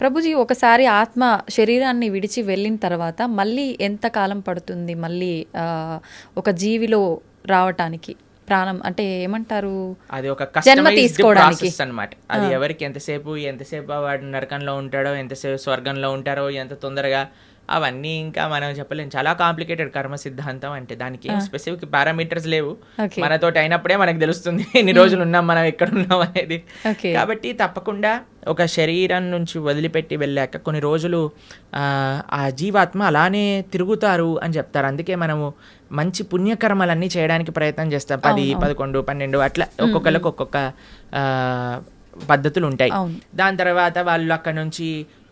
ప్రభుజీ ఒకసారి ఆత్మ శరీరాన్ని విడిచి వెళ్ళిన తర్వాత మళ్ళీ ఎంత కాలం పడుతుంది మళ్ళీ ఆ, ఒక జీవిలో రావటానికి? ప్రాణం అంటే ఏమంటారు? అది ఒక జన్మ తీసుకోవడానికి. అన్నమాట. అది ఎవరికి ఎంతసేపు ఎంతసేపు వాడు నరకంలో ఉంటాడో ఎంతసేపు స్వర్గంలో ఉంటారో ఎంత తొందరగా అవన్నీ ఇంకా మనం చెప్పలేం. చాలా కాంప్లికేటెడ్ కర్మ సిద్ధాంతం అంటే దానికి ఏం స్పెసిఫిక్ పారామీటర్స్ లేవు. మనతోటి అయినప్పుడే మనకు తెలుస్తుంది ఎన్ని రోజులు ఉన్నాం మనం ఎక్కడ ఉన్నాం అనేది. కాబట్టి తప్పకుండా ఒక శరీరం నుంచి వదిలిపెట్టి వెళ్ళాక కొన్ని రోజులు ఆ, జీవాత్మ అలానే తిరుగుతారు అని చెప్తారు. అందుకే మనము మంచి పుణ్యకర్మలన్నీ చేయడానికి ప్రయత్నం చేస్తాం. పది పదకొండు పన్నెండు అట్లా ఒక్కొక్కరికి ఒక్కొక్క పద్ధతులు ఉంటాయి. దాని తర్వాత వాళ్ళు అక్కడ నుంచి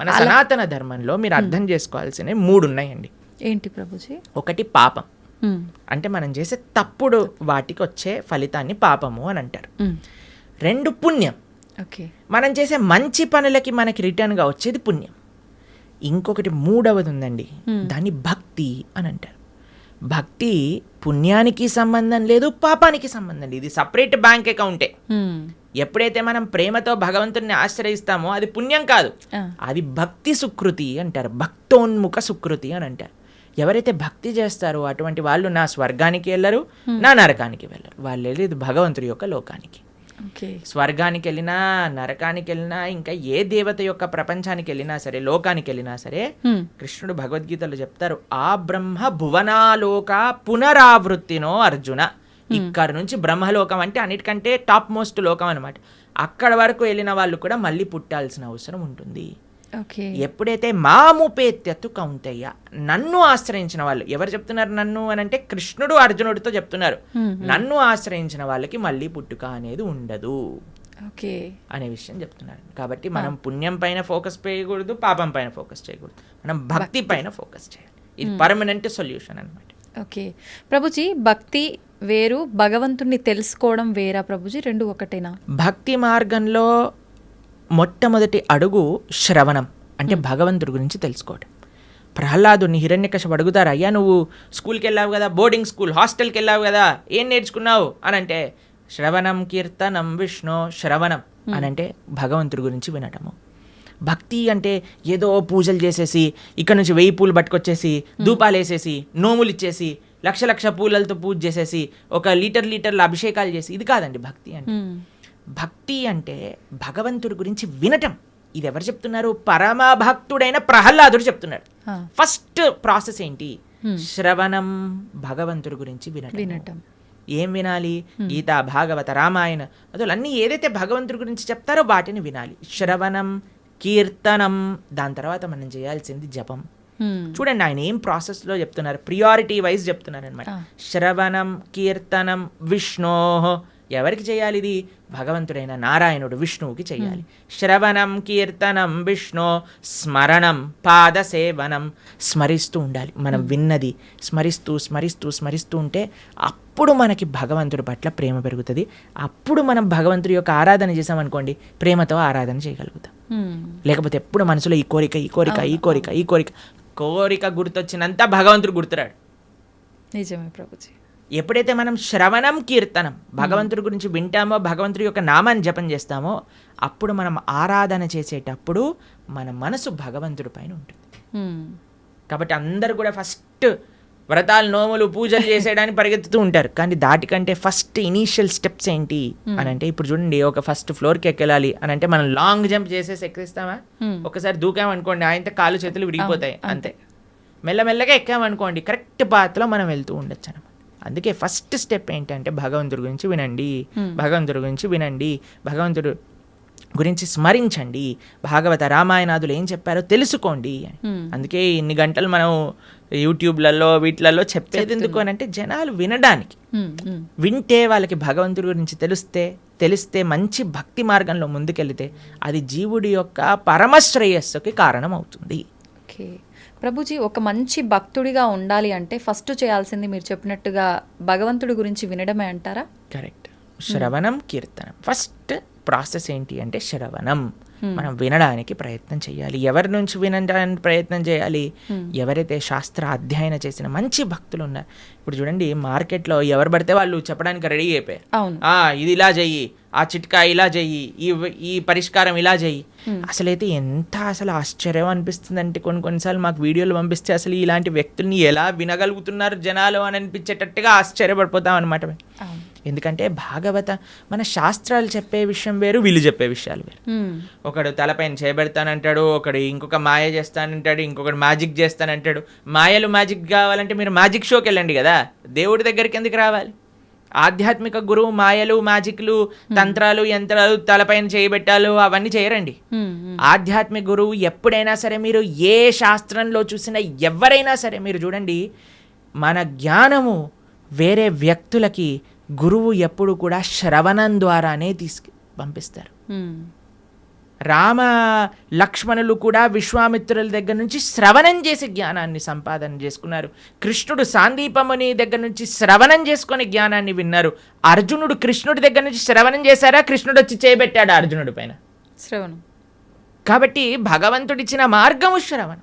మన సనాతన ధర్మంలో మీరు అర్థం చేసుకోవాల్సినవి మూడు ఉన్నాయండి ఏంటి ప్రభుజీ? ఒకటి పాపం. అంటే మనం చేసే తప్పుడు వాటికి వచ్చే ఫలితాన్ని పాపము అని అంటారు. రెండు పుణ్యం. ఓకే. మనం చేసే మంచి పనులకి మనకి రిటర్న్గా వచ్చేది పుణ్యం. ఇంకొకటి మూడవది ఉందండి. దాన్ని భక్తి అని అంటారు. భక్తి పుణ్యానికి సంబంధం లేదు పాపానికి సంబంధం లేదు. ఇది సపరేట్ బ్యాంక్ అకౌంటే ఎప్పుడైతే మనం ప్రేమతో భగవంతుడిని ఆశ్రయిస్తామో అది పుణ్యం కాదు. అది భక్తి సుకృతి అంటారు. భక్తోన్ముఖ సుకృతి అని అంటారు. ఎవరైతే భక్తి చేస్తారో అటువంటి వాళ్ళు నా స్వర్గానికి వెళ్ళరు నా నరకానికి వెళ్ళరు. వాళ్ళు వెళ్ళేది భగవంతుడి యొక్క లోకానికి. స్వర్గానికి వెళ్ళినా నరకానికి వెళ్ళినా ఇంకా ఏ దేవత యొక్క ప్రపంచానికి వెళ్ళినా సరే లోకానికి వెళ్ళినా సరే కృష్ణుడు భగవద్గీతలో చెప్తారు ఆ బ్రహ్మ భువనాలోక పునరావృత్తినో అర్జున. ఇక్కడ నుంచి బ్రహ్మలోకం అంటే అన్నిటికంటే టాప్ మోస్ట్ లోకం అనమాట అక్కడ వరకు వెళ్ళిన వాళ్ళు కూడా మళ్ళీ పుట్టాల్సిన అవసరం ఉంటుంది. ఎప్పుడైతే మాముపేత్యత్తు కౌంతయ్య నన్ను ఆశ్రయించిన వాళ్ళు ఎవరు చెప్తున్నారు నన్ను అని అంటే కృష్ణుడు అర్జునుడితో చెప్తున్నారు. నన్ను ఆశ్రయించిన వాళ్ళకి మళ్ళీ పుట్టుక అనేది ఉండదు. ఓకే అనే విషయం చెప్తున్నారు. కాబట్టి మనం పుణ్యం పైన ఫోకస్ చేయకూడదు పాపం పైన ఫోకస్ చేయకూడదు. మనం భక్తి పైన ఫోకస్ చేయాలి. ఇది పర్మనెంట్ సొల్యూషన్ అన్నమాట. ఓకే ప్రభుజీ భక్తి వేరు భగవంతుణ్ణి తెలుసుకోవడం వేరా ప్రభుజీ? రెండు ఒకటేనా? భక్తి మార్గంలో మొట్టమొదటి అడుగు శ్రవణం అంటే భగవంతుడి గురించి తెలుసుకోవడం ప్రహ్లాదుని హిరణ్యకశపు అడుగుతారు అయ్యా నువ్వు స్కూల్కి వెళ్ళావు కదా బోర్డింగ్ స్కూల్ హాస్టల్కి వెళ్ళావు కదా ఏం నేర్చుకున్నావు? అని అంటే శ్రవణం కీర్తనం విష్ణు శ్రవణం అని అంటే భగవంతుడి గురించి వినటము. భక్తి అంటే ఏదో పూజలు చేసేసి ఇక్కడ నుంచి వెయ్యి పూలు పట్టుకొచ్చేసి ధూపాలు వేసేసి నోములు ఇచ్చేసి లక్ష లక్ష పూలలతో పూజ చేసేసి ఒక లీటర్ లీటర్ల అభిషేకాలు చేసి ఇది కాదండి భక్తి అంటే. భక్తి అంటే భగవంతుడి గురించి వినటం. ఇది ఎవరు చెప్తున్నారు? పరమ భక్తుడైన ప్రహ్లాదుడు చెప్తున్నాడు. ఫస్ట్ ప్రాసెస్ ఏంటి? శ్రవణం భగవంతుడి గురించి వినటం. వినటం. ఏం వినాలి? గీత భాగవత రామాయణ అసలు అన్ని ఏదైతే భగవంతుడి గురించి చెప్తారో వాటిని వినాలి. శ్రవణం కీర్తనం దాని తర్వాత మనం చేయాల్సింది జపం. చూడండి ఆయన ఏం ప్రాసెస్లో చెప్తున్నారు? ప్రియారిటీ వైజ్ చెప్తున్నారు అనమాట. శ్రవణం కీర్తనం విష్ణో ఎవరికి చేయాలి ఇది? భగవంతుడైన నారాయణుడు విష్ణువుకి చేయాలి. శ్రవణం కీర్తనం విష్ణు స్మరణం పాద సేవనం స్మరిస్తూ ఉండాలి. మనం విన్నది స్మరిస్తూ స్మరిస్తూ స్మరిస్తూ ఉంటే అప్పుడు మనకి భగవంతుడి పట్ల ప్రేమ పెరుగుతుంది. అప్పుడు మనం భగవంతుడి యొక్క ఆరాధన చేసామనుకోండి ప్రేమతో ఆరాధన చేయగలుగుతాం. ఉమ్, లేకపోతే ఎప్పుడు మనసులో ఈ కోరిక ఈ కోరిక ఈ కోరిక ఈ కోరిక కోరిక గుర్తొచ్చినంత భగవంతుడు గుర్తురాడు. నిజమే ప్రభుజీ. ఎప్పుడైతే మనం శ్రవణం కీర్తనం భగవంతుడి గురించి వింటామో భగవంతుడి యొక్క నామాన్ని జపం చేస్తామో అప్పుడు మనం ఆరాధన చేసేటప్పుడు మన మనసు భగవంతుడి పైన ఉంటుంది. కాబట్టి అందరు కూడా ఫస్ట్ వ్రతాలు నోములు పూజలు చేసేయడానికి పరిగెత్తుతూ ఉంటారు. కానీ దాటికంటే ఫస్ట్ ఇనీషియల్ స్టెప్స్ ఏంటి అని అంటే ఇప్పుడు చూడండి ఒక ఫస్ట్ ఫ్లోర్కి ఎక్కెళ్ళాలి అని అంటే మనం లాంగ్ జంప్ చేసేసి ఎక్కిస్తామా. ఒకసారి దూకామనుకోండి ఆయనతో కాలు చేతులు విడిగిపోతాయి అంతే మెల్లమెల్లగా ఎక్కామనుకోండి కరెక్ట్ పాత్లో మనం వెళ్తూ ఉండొచ్చు అందుకే ఫస్ట్ స్టెప్ ఏంటంటే భగవంతుడి గురించి వినండి. భగవంతుడి గురించి వినండి. భగవంతుడు గురించి స్మరించండి. భాగవత రామాయణాదులు ఏం చెప్పారో తెలుసుకోండి హ్మ్. అందుకే ఇన్ని గంటలు మనం యూట్యూబ్లలో వీటిలలో చెప్పేది ఎందుకు అని అంటే జనాలు వినడానికి. హ్మ్. వింటే వాళ్ళకి భగవంతుడి గురించి తెలిస్తే తెలిస్తే మంచి భక్తి మార్గంలో ముందుకెళ్తే అది జీవుడి యొక్క పరమశ్రేయస్సుకి కారణం అవుతుంది ఓకే. ప్రభుజీ ఒక మంచి భక్తుడిగా ఉండాలి అంటే ఫస్ట్ చేయాల్సింది మీరు చెప్పినట్టుగా భగవంతుడి గురించి వినడమే అంటారా? కరెక్ట్. శ్రవణం కీర్తనం. ఫస్ట్ ప్రాసెస్ ఏంటి అంటే శ్రవణం. మనం వినడానికి ప్రయత్నం చేయాలి. ఎవరి నుంచి వినడానికి ప్రయత్నం చేయాలి? ఎవరైతే శాస్త్ర అధ్యయన చేసిన మంచి భక్తులు ఉన్నారు ఇప్పుడు చూడండి మార్కెట్లో ఎవరు పడితే వాళ్ళు చెప్పడానికి రెడీ అయిపోయారు. ఇది ఇలా చెయ్యి ఆ చిట్కా ఇలా చెయ్యి ఈ ఈ పరిష్కారం ఇలా చెయ్యి. అసలైతే ఎంత అసలు ఆశ్చర్యం అనిపిస్తుంది అంటే కొన్ని కొన్నిసార్లు మాకు వీడియోలు పంపిస్తే అసలు ఇలాంటి వ్యక్తుల్ని ఎలా వినగలుగుతున్నారు జనాలు అని అనిపించేటట్టుగా ఆశ్చర్యపడిపోతాం అనమాట ఎందుకంటే భాగవత మన శాస్త్రాలు చెప్పే విషయం వేరు వీళ్ళు చెప్పే విషయాలు వేరు. ఒకడు తలపైన చేయబెడతానంటాడు ఒకడు ఇంకొక మాయ చేస్తానంటాడు ఇంకొకడు మ్యాజిక్ చేస్తానంటాడు. మాయలు మ్యాజిక్ కావాలంటే మీరు మ్యాజిక్ షోకి వెళ్ళండి కదా. దేవుడి దగ్గరికి ఎందుకు రావాలి? ఆధ్యాత్మిక గురువు మాయలు మ్యాజిక్లు తంత్రాలు యంత్రాలు తలపైన చేయబెట్టాలు అవన్నీ చేయరండి. ఆధ్యాత్మిక గురువు ఎప్పుడైనా సరే మీరు ఏ శాస్త్రంలో చూసినా ఎవరైనా సరే మీరు చూడండి మన జ్ఞానము వేరే వ్యక్తులకి గురువు ఎప్పుడు కూడా శ్రవణం ద్వారానే తీసుకు పంపిస్తారు. రామ లక్ష్మణులు కూడా విశ్వామిత్రుల దగ్గర నుంచి శ్రవణం చేసి జ్ఞానాన్ని సంపాదన చేసుకున్నారు. కృష్ణుడు సాందీపముని దగ్గర నుంచి శ్రవణం చేసుకొని జ్ఞానాన్ని విన్నారు. అర్జునుడు కృష్ణుడి దగ్గర నుంచి శ్రవణం చేశారా? కృష్ణుడు వచ్చి చేయబెట్టాడు అర్జునుడి పైన. శ్రవణం. కాబట్టి భగవంతుడిచ్చిన మార్గము శ్రవణం.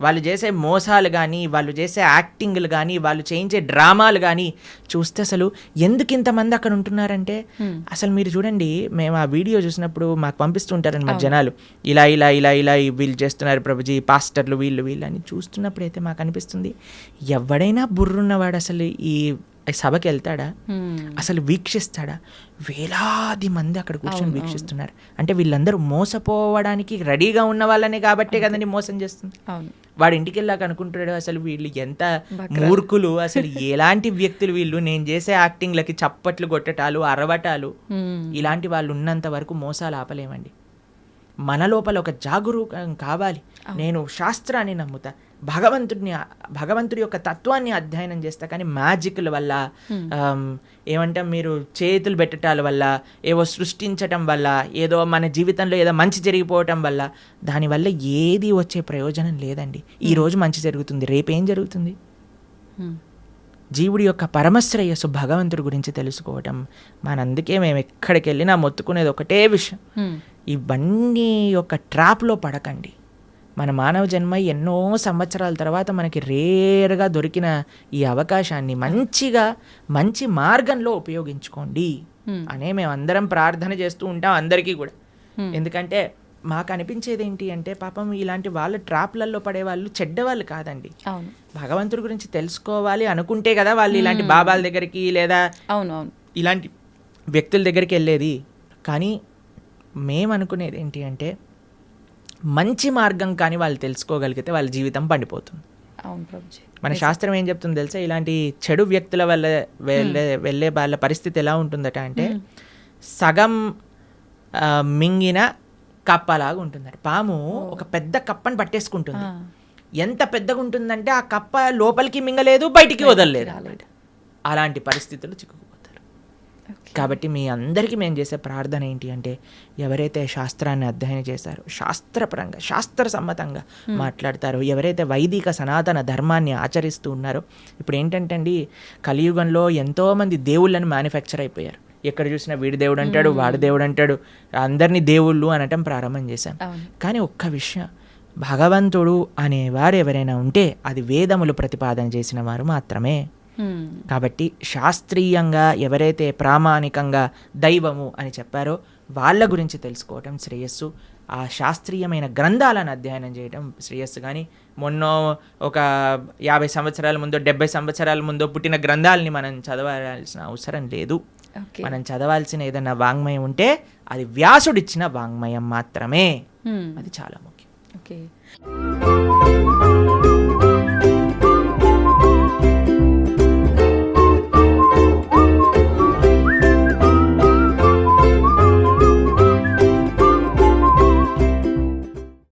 వాళ్ళు చేసే మోసాలు కానీ వాళ్ళు చేసే యాక్టింగ్లు కానీ వాళ్ళు చేయించే డ్రామాలు కానీ చూస్తే అసలు ఎందుకు ఇంతమంది అక్కడ ఉంటున్నారంటే. అసలు మీరు చూడండి మేము ఆ వీడియో చూసినప్పుడు మాకు పంపిస్తుంటారనమాట జనాలు ఇలా ఇలా ఇలా ఇలా వీళ్ళు చేస్తున్నారు ప్రభుజీ పాస్టర్లు వీళ్ళు వీళ్ళు అని చూస్తున్నప్పుడు అయితే మాకు అనిపిస్తుంది ఎవడైనా బుర్రున్నవాడు అసలు ఈ సభకి వెళ్తాడా. అసలు వీక్షిస్తాడా? వేలాది మంది అక్కడ కూర్చొని వీక్షిస్తున్నారు. అంటే వీళ్ళందరూ మోసపోవడానికి రెడీగా ఉన్న వాళ్ళనే కాబట్టే కదండి మోసం చేస్తుంది. వాడు ఇంటికి వెళ్ళాక అనుకుంటాడు అసలు వీళ్ళు ఎంత మూర్ఖులు అసలు ఎలాంటి వ్యక్తులు వీళ్ళు? నేను చేసే యాక్టింగ్లకి చప్పట్లు కొట్టటాలు అరవటాలు. ఇలాంటి వాళ్ళు ఉన్నంత వరకు మోసాలు ఆపలేమండి. మన లోపల ఒక జాగరూకం కావాలి. నేను శాస్త్రాన్ని నమ్ముతా. భగవంతుడిని భగవంతుడి యొక్క తత్వాన్ని అధ్యయనం చేస్తా. కానీ మ్యాజిక్ల వల్ల ఆమ్, ఏమంటాం మీరు చేతులు పెట్టటాల వల్ల ఏవో సృష్టించటం వల్ల ఏదో మన జీవితంలో ఏదో మంచి జరిగిపోవటం వల్ల దానివల్ల ఏది వచ్చే ప్రయోజనం లేదండి. ఈ రోజు మంచి జరుగుతుంది రేపేం జరుగుతుంది? హ్మ్. జీవుడి యొక్క పరమశ్రేయస్సు భగవంతుడి గురించి తెలుసుకోవటం మనందుకే మేము ఎక్కడికి వెళ్ళినా మొత్తుకునేది ఒకటే విషయం. ఇవన్నీ యొక్క ట్రాప్లో పడకండి. మన మానవ జన్మ ఎన్నో సంవత్సరాల తర్వాత మనకి రేర్గా దొరికిన ఈ అవకాశాన్ని మంచిగా మంచి మార్గంలో ఉపయోగించుకోండి. అనే మేము అందరం ప్రార్థన చేస్తూ ఉంటాం అందరికీ కూడా. ఎందుకంటే మాకు అనిపించేది ఏంటి అంటే పాపం ఇలాంటి వాళ్ళ ట్రాప్లలో పడే వాళ్ళు చెడ్డవాళ్ళు కాదండి. అవును. భగవంతుడి గురించి తెలుసుకోవాలి అనుకుంటే కదా వాళ్ళు ఇలాంటి బాబాల దగ్గరికి లేదా అవును అవును. ఇలాంటి వ్యక్తుల దగ్గరికి వెళ్ళేది. కానీ మేము అనుకునేది ఏంటి అంటే మంచి మార్గం కానీ వాళ్ళు తెలుసుకోగలిగితే వాళ్ళ జీవితం పండిపోతుంది. మన శాస్త్రం ఏం చెప్తుంది తెలుసా? ఇలాంటి చెడు వ్యక్తుల వల్ల వెళ్ళే వెళ్ళే వాళ్ళ పరిస్థితి ఎలా ఉంటుందట అంటే సగం మింగిన కప్పలాగా ఉంటుందట. పాము ఒక పెద్ద కప్పని పట్టేసుకుంటుంది. ఎంత పెద్దగా ఉంటుందంటే ఆ కప్ప లోపలికి మింగలేదు బయటికి వదలలేదు. అలాంటి పరిస్థితులు ఓకే. కాబట్టి మీ అందరికీ మేము చేసే ప్రార్థన ఏంటి అంటే ఎవరైతే శాస్త్రాన్ని అధ్యయనం చేశారో శాస్త్రపరంగా శాస్త్ర సమ్మతంగా మాట్లాడతారో ఎవరైతే వైదిక సనాతన ధర్మాన్ని ఆచరిస్తూ ఉన్నారో ఇప్పుడు ఏంటంటే అండి కలియుగంలో ఎంతోమంది దేవుళ్ళని మ్యానుఫ్యాక్చర్ అయిపోయారు. ఎక్కడ చూసినా వీడి దేవుడు అంటాడు వాడి దేవుడు అంటాడు అందరినీ దేవుళ్ళు అనటం ప్రారంభం చేశాం కానీ ఒక్క విషయం భగవంతుడు అనేవారు ఎవరైనా ఉంటే అది వేదములు ప్రతిపాదన చేసిన వారు మాత్రమే. కాబట్టి శాస్త్రీయంగా ఎవరైతే ప్రామాణికంగా దైవము అని చెప్పారో వాళ్ళ గురించి తెలుసుకోవటం శ్రేయస్సు. ఆ శాస్త్రీయమైన గ్రంథాలను అధ్యయనం చేయడం శ్రేయస్సు. కానీ మొన్న ఒక యాభై సంవత్సరాల ముందో డెబ్బై సంవత్సరాల ముందో పుట్టిన గ్రంథాలని మనం చదవాల్సిన అవసరం లేదు. మనం చదవాల్సిన ఏదైనా వాంగ్మయం ఉంటే అది వ్యాసుడిచ్చిన వాంగ్మయం మాత్రమే. హ్మ్. అది చాలా ముఖ్యం. ఓకే.